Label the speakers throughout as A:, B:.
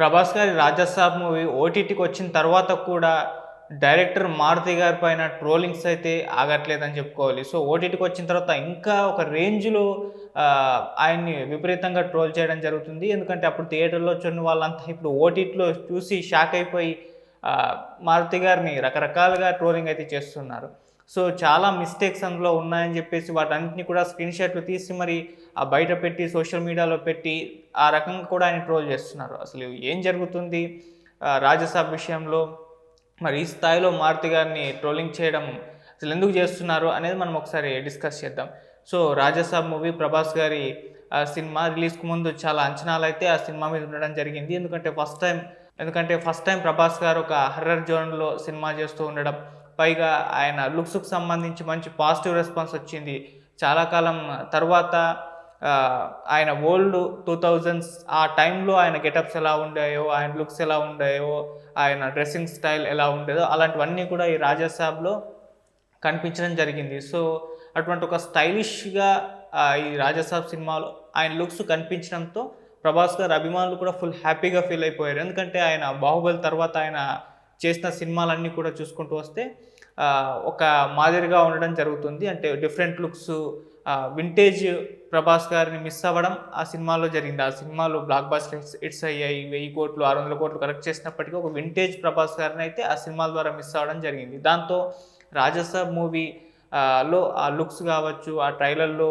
A: ప్రభాస్ గారి రాజసాబ్ మూవీ ఓటీటీకి వచ్చిన తర్వాత కూడా డైరెక్టర్ మారుతి గారి పైన ట్రోలింగ్స్ అయితే ఆగట్లేదని చెప్పుకోవాలి. సో ఓటీటీకి వచ్చిన తర్వాత ఇంకా ఒక రేంజ్లో ఆయన్ని విపరీతంగా ట్రోల్ చేయడం జరుగుతుంది. ఎందుకంటే అప్పుడు థియేటర్లో వచ్చిన వాళ్ళంతా ఇప్పుడు ఓటీటీలో చూసి షాక్ అయిపోయి మారుతి గారిని రకరకాలుగా ట్రోలింగ్ అయితే చేస్తున్నారు. సో చాలా మిస్టేక్స్ అందులో ఉన్నాయని చెప్పేసి వాటన్నిటిని కూడా స్క్రీన్ షాట్లు తీసి మరి ఆ బయట పెట్టి సోషల్ మీడియాలో పెట్టి ఆ రకంగా కూడా ఆయన ట్రోల్ చేస్తున్నారు. అసలు ఏం జరుగుతుంది? రాజ్యసభ విషయంలో మరి ఈ స్థాయిలో మారుతి గారిని ట్రోలింగ్ చేయడం అసలు ఎందుకు చేస్తున్నారు అనేది మనం ఒకసారి డిస్కస్ చేద్దాం. సో రాజసాబ్ మూవీ ప్రభాస్ గారి ఆ, సినిమా రిలీజ్కి ముందు చాలా అంచనాలు అయితే ఆ సినిమా మీద ఉండడం జరిగింది. ఎందుకంటే ఫస్ట్ టైం ఎందుకంటే ఫస్ట్ టైం ప్రభాస్ గారు ఒక హర్రర్ జోన్లో సినిమా చేస్తూ ఉండడం పైగా ఆయన లుక్స్కు సంబంధించి మంచి పాజిటివ్ రెస్పాన్స్ వచ్చింది. చాలా కాలం తర్వాత ఆయన ఓల్డ్ టూ థౌజండ్స్ ఆ టైంలో ఆయన గెటప్స్ ఎలా ఉండాయో ఆయన లుక్స్ ఎలా ఉండాయో ఆయన డ్రెస్సింగ్ స్టైల్ ఎలా ఉండేదో అలాంటివన్నీ కూడా ఈ రాజాసాబ్లో కనిపించడం జరిగింది. సో అటువంటి ఒక స్టైలిష్గా ఈ రాజాసాబ్ సినిమాలో ఆయన లుక్స్ కనిపించడంతో ప్రభాస్ గారు అభిమానులు కూడా ఫుల్ హ్యాపీగా ఫీల్ అయిపోయారు. ఎందుకంటే ఆయన బాహుబలి తర్వాత ఆయన చేసిన సినిమాలన్నీ కూడా చూసుకుంటూ వస్తే ఒక మాదిరిగా ఉండడం జరుగుతుంది. అంటే డిఫరెంట్ లుక్స్ వింటేజ్ ప్రభాస్ గారిని మిస్ అవ్వడం ఆ సినిమాలో జరిగింది. ఆ సినిమాలో బ్లాక్ బాస్టర్ హిట్స్ అయ్యాయి. వెయ్యి కోట్లు ఆరు వందల కోట్లు కలెక్ట్ చేసినప్పటికీ ఒక వింటేజ్ ప్రభాస్ గారిని అయితే ఆ సినిమాల ద్వారా మిస్ అవ్వడం జరిగింది. దాంతో రాజసాబ్ మూవీ లో ఆ లుక్స్ కావచ్చు ఆ ట్రైలర్లో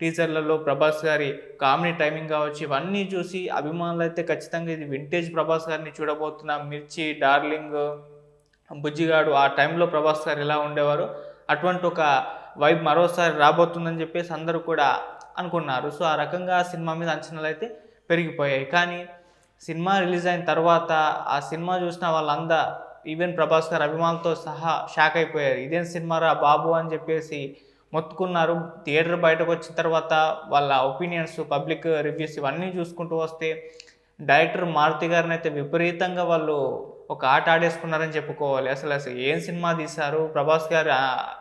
A: టీజర్లలో ప్రభాస్ గారి కామెడీ టైమింగ్ కావచ్చు ఇవన్నీ చూసి అభిమానులు అయితే ఖచ్చితంగా ఇది వింటేజ్ ప్రభాస్ గారిని చూడబోతున్నాం మిర్చి డార్లింగ్ బుజ్జిగాడు ఆ టైంలో ప్రభాస్ గారు ఎలా ఉండేవారు? అటువంటి ఒక వైబ్ మరోసారి రాబోతుందని చెప్పేసి అందరూ కూడా అనుకున్నారు. సో ఆ రకంగా ఆ సినిమా మీద అంచనాలు అయితే పెరిగిపోయాయి. కానీ సినిమా రిలీజ్ అయిన తర్వాత ఆ సినిమా చూసిన వాళ్ళందా ఈవెన్ ప్రభాస్ గారు అభిమానులతో సహా షాక్ అయిపోయారు. ఇదేం సినిమారా బాబు అని చెప్పేసి మొత్తుకున్నారు. థియేటర్ బయటకు వచ్చిన తర్వాత వాళ్ళ ఒపీనియన్స్ పబ్లిక్ రివ్యూస్ ఇవన్నీ చూసుకుంటూ వస్తే డైరెక్టర్ మారుతి గారిని అయితే విపరీతంగా వాళ్ళు ఒక ఆట ఆడేసుకున్నారని చెప్పుకోవాలి. అసలు అసలు ఏం సినిమా తీశారు? ప్రభాస్ గారు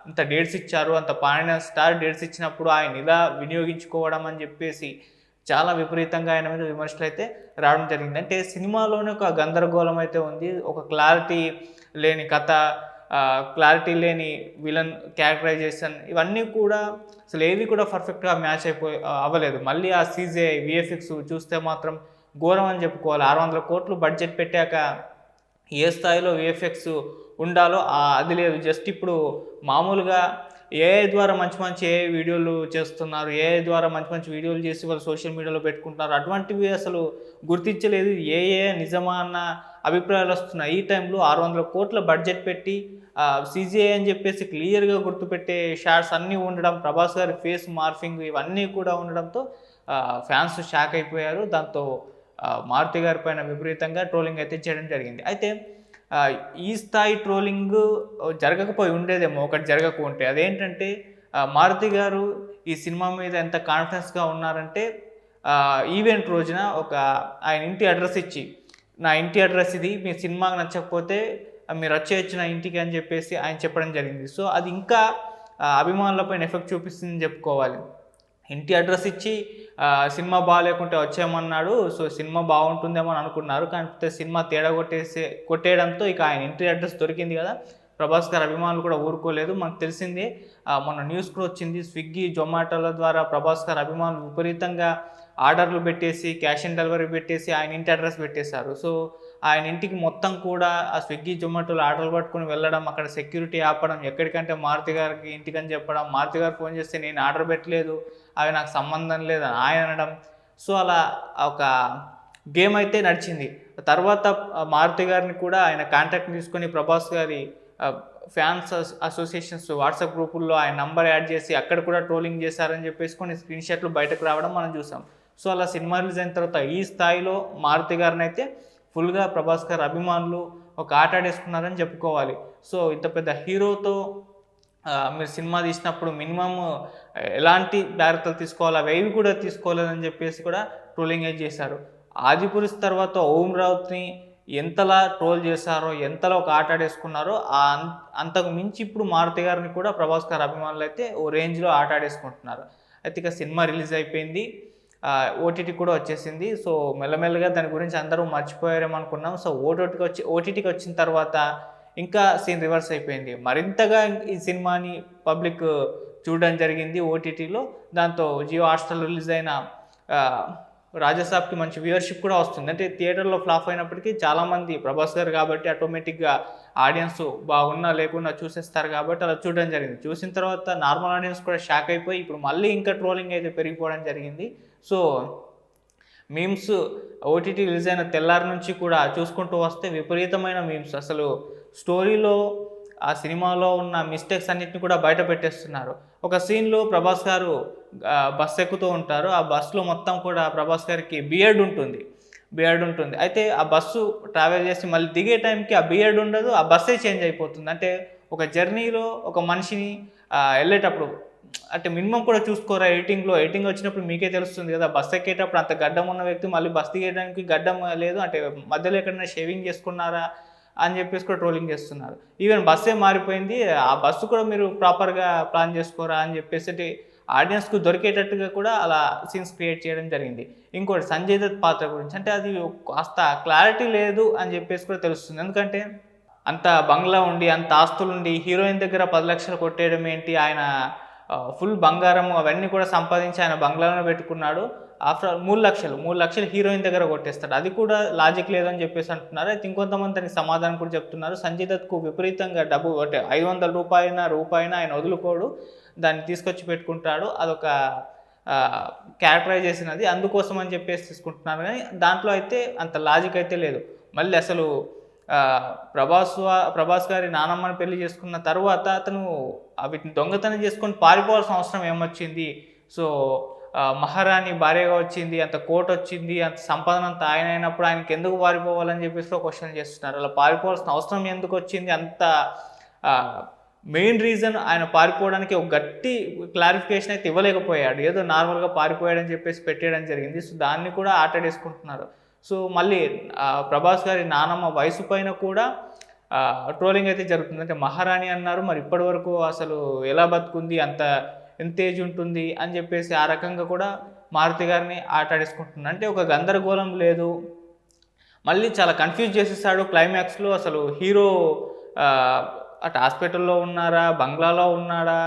A: అంత డేట్స్ ఇచ్చారు అంత పాడిన స్టార్ డేట్స్ ఇచ్చినప్పుడు ఆయన ఇలా వినియోగించుకోవడం అని చెప్పేసి చాలా విపరీతంగా ఆయన మీద విమర్శలు అయితే రావడం జరిగింది. అంటే సినిమాలోనే ఒక గందరగోళం అయితే ఉంది. ఒక క్లారిటీ లేని కథ క్లారిటీ లేని విలన్ క్యారెక్టరైజేషన్ ఇవన్నీ కూడా అసలు ఏవి కూడా పర్ఫెక్ట్గా మ్యాచ్ అయిపోయి అవ్వలేదు. మళ్ళీ ఆ సీజే విఎఫ్ఎక్స్ చూస్తే మాత్రం ఘోరం అని చెప్పుకోవాలి. ఆరు వందల కోట్లు బడ్జెట్ పెట్టాక ఏ స్థాయిలో విఎఫ్ఎక్స్ ఉండాలో అది లేదు. జస్ట్ ఇప్పుడు మామూలుగా ఏఐ ద్వారా మంచి మంచి ఏ వీడియోలు చేస్తున్నారు. ఏఐ ద్వారా మంచి మంచి వీడియోలు చేసి వాళ్ళు సోషల్ మీడియాలో పెట్టుకుంటున్నారు. అటువంటివి అసలు గుర్తించలేదు. ఏ నిజమా అన్న అభిప్రాయాలు వస్తున్నాయి. ఈ టైంలో ఆరు వందల కోట్ల బడ్జెట్ పెట్టి సీజీఐ అని చెప్పేసి క్లియర్గా గుర్తుపెట్టే షార్ట్స్ అన్నీ ఉండడం ప్రభాస్ గారి ఫేస్ మార్ఫింగ్ ఇవన్నీ కూడా ఉండడంతో ఫ్యాన్స్ షాక్ అయిపోయారు. దాంతో మారుతి గారి పైన విపరీతంగా ట్రోలింగ్ అయితే చేయడం జరిగింది. అయితే ఈ స్థాయి ట్రోలింగ్ జరగకపోయి ఉండేదేమో ఒకటి జరగకుంటే. అదేంటంటే మారుతి గారు ఈ సినిమా మీద ఎంత కాన్ఫిడెన్స్గా ఉన్నారంటే ఈవెంట్ రోజున ఒక ఆయన ఇంటి అడ్రస్ ఇచ్చి నా ఇంటి అడ్రస్ ఇది మీ సినిమాకి నచ్చకపోతే మీరు వచ్చేయచ్చు నా ఇంటికి అని చెప్పేసి ఆయన చెప్పడం జరిగింది. సో అది ఇంకా అభిమానులపైన ఎఫెక్ట్ చూపిస్తుందని చెప్పుకోవాలి. ఇంటి అడ్రస్ ఇచ్చి సినిమా బాగాలేకుంటే వచ్చేయమన్నాడు. సో సినిమా బాగుంటుందేమో అని అనుకున్నారు. కానీ సినిమా తేడా కొట్టేసి కొట్టేయడంతో ఇక ఆయన ఇంటి అడ్రస్ దొరికింది కదా. ప్రభాస్ గారు అభిమానులు కూడా ఊరుకోలేదు. మనకు తెలిసింది మొన్న న్యూస్ కూడా వచ్చింది. స్విగ్గీ జొమాటోల ద్వారా ప్రభాస్ గారు అభిమానులు విపరీతంగా ఆర్డర్లు పెట్టేసి క్యాష్ ఆన్ డెలివరీ పెట్టేసి ఆయన ఇంటి అడ్రస్ పెట్టేశారు. సో ఆయన ఇంటికి మొత్తం కూడా ఆ స్విగ్గీ జొమాటోలో ఆర్డర్లు పట్టుకొని వెళ్ళడం అక్కడ సెక్యూరిటీ ఆపడం ఎక్కడికంటే మారుతి గారికి ఇంటికని చెప్పడం మారుతి గారు ఫోన్ చేస్తే నేను ఆర్డర్ పెట్టలేదు అవి నాకు సంబంధం లేదు అని ఆయన అనడం. సో అలా ఒక గేమ్ అయితే నడిచింది. తర్వాత మారుతి గారిని కూడా ఆయన కాంటాక్ట్ తీసుకొని ప్రభాస్ గారి ఫ్యాన్స్ అసోసియేషన్స్ వాట్సాప్ గ్రూపుల్లో ఆయన నంబర్ యాడ్ చేసి అక్కడ కూడా ట్రోలింగ్ చేశారని చెప్పేసి కొన్ని స్క్రీన్ షాట్లు బయటకు రావడం మనం చూసాం. సో అలా సినిమా రిలీజ్ అయిన తర్వాత ఈ స్థాయిలో మారుతి గారిని అయితే ఫుల్గా ప్రభాస్ గారు అభిమానులు ఒక ఆట ఆడేసుకున్నారని చెప్పుకోవాలి. సో ఇంత పెద్ద హీరోతో మీరు సినిమా తీసినప్పుడు మినిమం ఎలాంటి జాగ్రత్తలు తీసుకోవాలి? అవి ఏవి కూడా తీసుకోలేదని చెప్పేసి కూడా ట్రోలింగ్ అయితే చేశారు. ఆదిపురుష్ తర్వాత ఓం రావుత్ని ఎంతలా ట్రోల్ చేశారో ఎంతలా ఒక ఆట ఆడేసుకున్నారో ఆ అం- అంతకు మించి ఇప్పుడు మారుతి గారిని కూడా ప్రభాస్ అభిమానులు అయితే ఓ రేంజ్లో ఆట ఆడేసుకుంటున్నారు. అయితే ఇక సినిమా రిలీజ్ అయిపోయింది. ఓటీటీ కూడా వచ్చేసింది. సో మెల్లమెల్లగా దాని గురించి అందరూ మర్చిపోయారేమో అనుకున్నాం సో ఓటీటీకి వచ్చి ఓటీటీకి వచ్చిన తర్వాత ఇంకా సీన్ రివర్స్ అయిపోయింది. మరింతగా ఈ సినిమాని పబ్లిక్ చూడడం జరిగింది ఓటీటీలో దాంతో జియో హాట్స్టార్ రిలీజ్ అయిన రాజసాబ్కి మంచి వ్యూవర్షిప్ కూడా వస్తుంది. అంటే థియేటర్లో ఫ్లాప్ అయినప్పటికీ చాలామంది ప్రభాస్ గారు కాబట్టి ఆటోమేటిక్గా ఆడియన్స్ బాగున్నా లేకున్నా చూసేస్తారు కాబట్టి అలా చూడడం జరిగింది. చూసిన తర్వాత నార్మల్ ఆడియన్స్ కూడా షాక్ అయిపోయి ఇప్పుడు మళ్ళీ ఇంకా ట్రోలింగ్ అయితే పెరిగిపోవడం జరిగింది. సో మీమ్స్ ఓటీటీ రిలీజ్ అయిన తెల్లారి నుంచి కూడా చూసుకుంటూ వస్తే విపరీతమైన మీమ్స్. అసలు స్టోరీలో ఆ సినిమాలో ఉన్న మిస్టేక్స్ అన్నిటిని కూడా బయట పెట్టేస్తున్నారు. ఒక సీన్లో ప్రభాస్ గారు బస్సు బస్ ఎక్కుతూ ఉంటారు. ఆ బస్సులో మొత్తం కూడా ప్రభాస్ గారికి బియర్డ్ ఉంటుంది. బియర్డ్ ఉంటుంది. అయితే ఆ బస్సు ట్రావెల్ చేసి మళ్ళీ దిగే టైంకి ఆ బియర్డ్ ఉండదు. ఆ బస్సే చేంజ్ అయిపోతుంది. అంటే ఒక జర్నీలో ఒక మనిషిని వెళ్ళేటప్పుడు అంటే మినిమం కూడా చూసుకోరా ఎడిటింగ్లో? ఎయిటింగ్ వచ్చినప్పుడు మీకే తెలుస్తుంది కదా బస్ ఎక్కేటప్పుడు అంత గడ్డం ఉన్న వ్యక్తి మళ్ళీ బస్ దిగేయడానికి గడ్డం లేదు అంటే మధ్యలో ఎక్కడైనా షేవింగ్ చేసుకున్నారా అని చెప్పేసి కూడా ట్రోలింగ్ చేస్తున్నారు. ఈవెన్ బస్సే మారిపోయింది ఆ బస్సు కూడా మీరు ప్రాపర్గా ప్లాన్ చేసుకోరా అని చెప్పేసి ఆడియన్స్కు దొరికేటట్టుగా కూడా అలా సీన్స్ క్రియేట్ చేయడం జరిగింది. ఇంకోటి సంజయ్ దత్ పాత్ర గురించి అంటే అది కాస్త క్లారిటీ లేదు అని చెప్పేసి కూడా తెలుస్తుంది. ఎందుకంటే అంత బంగ్లా ఉండి అంత ఆస్తులుండి హీరోయిన్ దగ్గర పది లక్షలు కొట్టేయడం ఏంటి ఆయన ఫుల్ బంగారం అవన్నీ కూడా సంపాదించి ఆయన బంగ్లాలో పెట్టుకున్నాడు. ఆఫ్టర్ ఆల్ మూడు లక్షలు మూడు లక్షలు హీరోయిన్ దగ్గర కొట్టేస్తాడు. అది కూడా లాజిక్ లేదని చెప్పేసి అంటున్నారు. అయితే ఇంకొంతమంది దానికి సమాధానం కూడా చెప్తున్నారు. సంజయ్ దత్కు విపరీతంగా డబ్బు అంటే ఐదు వందల రూపాయన రూపాయన ఆయన వదులుకోడు. దాన్ని తీసుకొచ్చి పెట్టుకుంటాడు. అదొక క్యారెక్టరైజ్ చేసినది. అందుకోసం అని చెప్పేసి తీసుకుంటున్నారు. కానీ దాంట్లో అయితే అంత లాజిక్ అయితే లేదు. మళ్ళీ అసలు ప్రభాస్ ప్రభాస్ గారి నానమ్మని పెళ్ళి చేసుకున్న తర్వాత అతను వీటిని దొంగతనం చేసుకొని పారిపోవాల్సిన అవసరం ఏమొచ్చింది? సో మహారాణి భార్యగా వచ్చింది అంత కోట్ వచ్చింది అంత సంపాదన అంత ఆయన అయినప్పుడు ఆయనకి ఎందుకు పారిపోవాలని చెప్పేసి క్వశ్చన్ చేస్తున్నారు. అలా పారిపోవాల్సిన అవసరం ఎందుకు వచ్చింది? అంత మెయిన్ రీజన్ ఆయన పారిపోవడానికి ఒక గట్టి క్లారిఫికేషన్ అయితే ఇవ్వలేకపోయాడు. ఏదో నార్మల్గా పారిపోయాడని చెప్పేసి పెట్టేయడం జరిగింది. సో దాన్ని కూడా ఆటడేసుకుంటున్నారు. సో మళ్ళీ ప్రభాస్ గారి నానమ్మ వయసు పైన కూడా ట్రోలింగ్ అయితే జరుగుతుంది. అంటే మహారాణి అన్నారు మరి ఇప్పటి వరకు అసలు ఎలా బతుకుంది? అంత ఎంత ఏజ్ ఉంటుంది? అని చెప్పేసి ఆ రకంగా కూడా మారుతి గారిని ఆటాడేసుకుంటున్నారు అంటే ఒక గందరగోళం లేదు. మళ్ళీ చాలా కన్ఫ్యూజ్ చేసేసాడు క్లైమాక్స్లో అసలు హీరో అటు హాస్పిటల్లో ఉన్నారా? బంగ్లాలో ఉన్నాడా?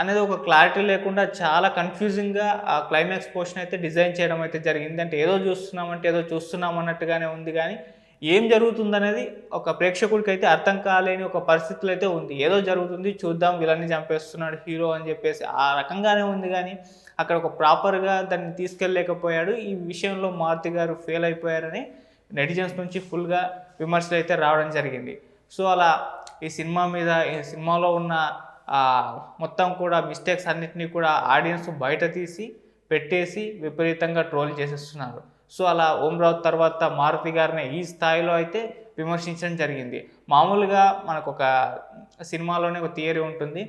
A: అనేది ఒక క్లారిటీ లేకుండా చాలా కన్ఫ్యూజింగ్గా ఆ క్లైమాక్స్ పోర్షన్ అయితే డిజైన్ చేయడం అయితే జరిగింది. అంటే ఏదో చూస్తున్నామంటే ఏదో చూస్తున్నాం అన్నట్టుగానే ఉంది కానీ ఏం జరుగుతుందనేది ఒక ప్రేక్షకుడికి అయితే అర్థం కాలేని ఒక పరిస్థితులు అయితే ఉంది. ఏదో జరుగుతుంది చూద్దాం విలన్ని చంపేస్తున్నాడు హీరో అని చెప్పేసి ఆ రకంగానే ఉంది కానీ అక్కడ ఒక ప్రాపర్గా దాన్ని తీసుకెళ్ళలేకపోయాడు. ఈ విషయంలో మారుతి గారు ఫెయిల్ అయిపోయారని నెటిజన్స్ నుంచి ఫుల్గా విమర్శలు అయితే రావడం జరిగింది. సో అలా ఈ సినిమా మీద ఈ సినిమాలో ఉన్న మొత్తం కూడా మిస్టేక్స్ అన్నిటినీ కూడా ఆడియన్స్ బయట తీసి పెట్టేసి విపరీతంగా ట్రోల్ చేసేస్తున్నారు. సో అలా ఓం రావు తర్వాత మారుతి గారిని ఈ స్థాయిలో అయితే విమర్శించడం జరిగింది. మామూలుగా మనకు ఒక సినిమాలోనే ఒక థియరీ ఉంటుంది.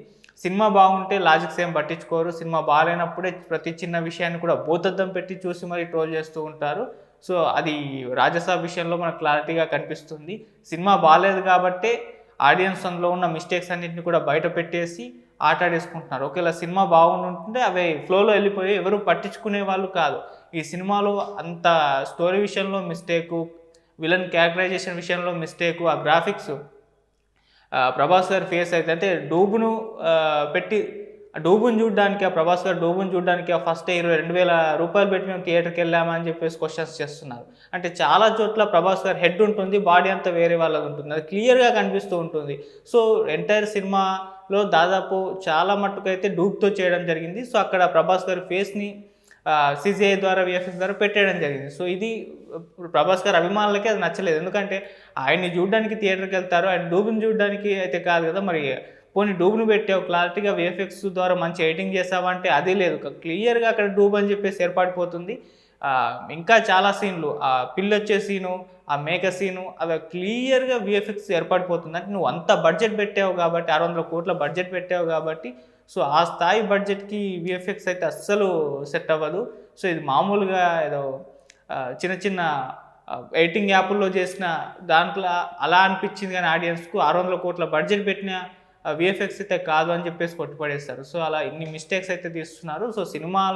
A: సినిమా బాగుంటే లాజిక్స్ ఏం పట్టించుకోరు. సినిమా బాగాలేనప్పుడే ప్రతి చిన్న విషయాన్ని కూడా భూతద్దం పెట్టి చూసి మరీ ట్రోల్ చేస్తూ ఉంటారు. సో అది రాజసభ విషయంలో మనకు క్లారిటీగా కనిపిస్తుంది. సినిమా బాగాలేదు కాబట్టే ఆడియన్స్ అందులో ఉన్న మిస్టేక్స్ అన్నింటిని కూడా బయట పెట్టేసి ఆటాడేసుకుంటున్నారు. ఒకవేళ సినిమా బాగుంటుంటే అవి ఫ్లోలో వెళ్ళిపోయి ఎవరు పట్టించుకునే వాళ్ళు కాదు. ఈ సినిమాలో అంత స్టోరీ విషయంలో మిస్టేకు విలన్ క్యారెక్టరైజేషన్ విషయంలో మిస్టేకు ఆ గ్రాఫిక్స్ ప్రభాస్ గారి ఫేస్ అయితే అంటే డూబును పెట్టి ఆ డూబుని చూడడానికి ఆ ప్రభాస్ గారు డూబుని చూడడానికి ఆ ఫస్ట్ ఇరవై రెండు వేల రూపాయలు పెట్టి మేము థియేటర్కి వెళ్ళామా అని చెప్పేసి క్వశ్చన్స్ చేస్తున్నారు. అంటే చాలా చోట్ల ప్రభాస్ గారు హెడ్ ఉంటుంది బాడీ అంతా వేరే వాళ్ళది ఉంటుంది. అది క్లియర్గా కనిపిస్తూ ఉంటుంది. సో ఎంటైర్ సినిమాలో దాదాపు చాలా మట్టుకు అయితే డూబ్తో చేయడం జరిగింది. సో అక్కడ ప్రభాస్ గారి ఫేస్ని సిజిఐ ద్వారా విఎఫ్ఎస్ ద్వారా పెట్టేయడం జరిగింది. సో ఇది ప్రభాస్ గారి అభిమానులకి అది నచ్చలేదు. ఎందుకంటే ఆయన్ని చూడడానికి థియేటర్కి వెళ్తారు ఆయన డూబుని చూడడానికి అయితే కాదు కదా మరి. పోనీ డూబ్ను పెట్టావు క్లారిటీగా విఎఫ్ఎక్స్ ద్వారా మంచి ఎడిటింగ్ చేసావంటే అది లేదు. క్లియర్గా అక్కడ డూబ్ అని చెప్పేసి ఏర్పడిపోతుంది ఇంకా చాలా సీన్లు. ఆ పిల్లొచ్చే సీను ఆ మేక సీను అవి క్లియర్గా విఎఫ్ఎక్స్ ఏర్పడిపోతుంది అంటే నువ్వు అంత బడ్జెట్ పెట్టావు కాబట్టి ఆరు వందల కోట్ల బడ్జెట్ పెట్టావు కాబట్టి సో ఆ స్థాయి బడ్జెట్కి విఎఫ్ఎక్స్ అయితే అస్సలు సెట్ అవ్వదు. సో ఇది మామూలుగా ఏదో చిన్న చిన్న ఎడిటింగ్ యాప్ల్లో చేసిన దాంట్లో అలా అనిపించింది కానీ ఆడియన్స్కు ఆరు వందల కోట్ల బడ్జెట్ పెట్టిన విఎఫ్ఎక్స్ అయితే కాదు అని చెప్పేసి కొట్టుపడేస్తారు. సో అలా ఇన్ని మిస్టేక్స్ అయితే తీస్తున్నారు. So cinema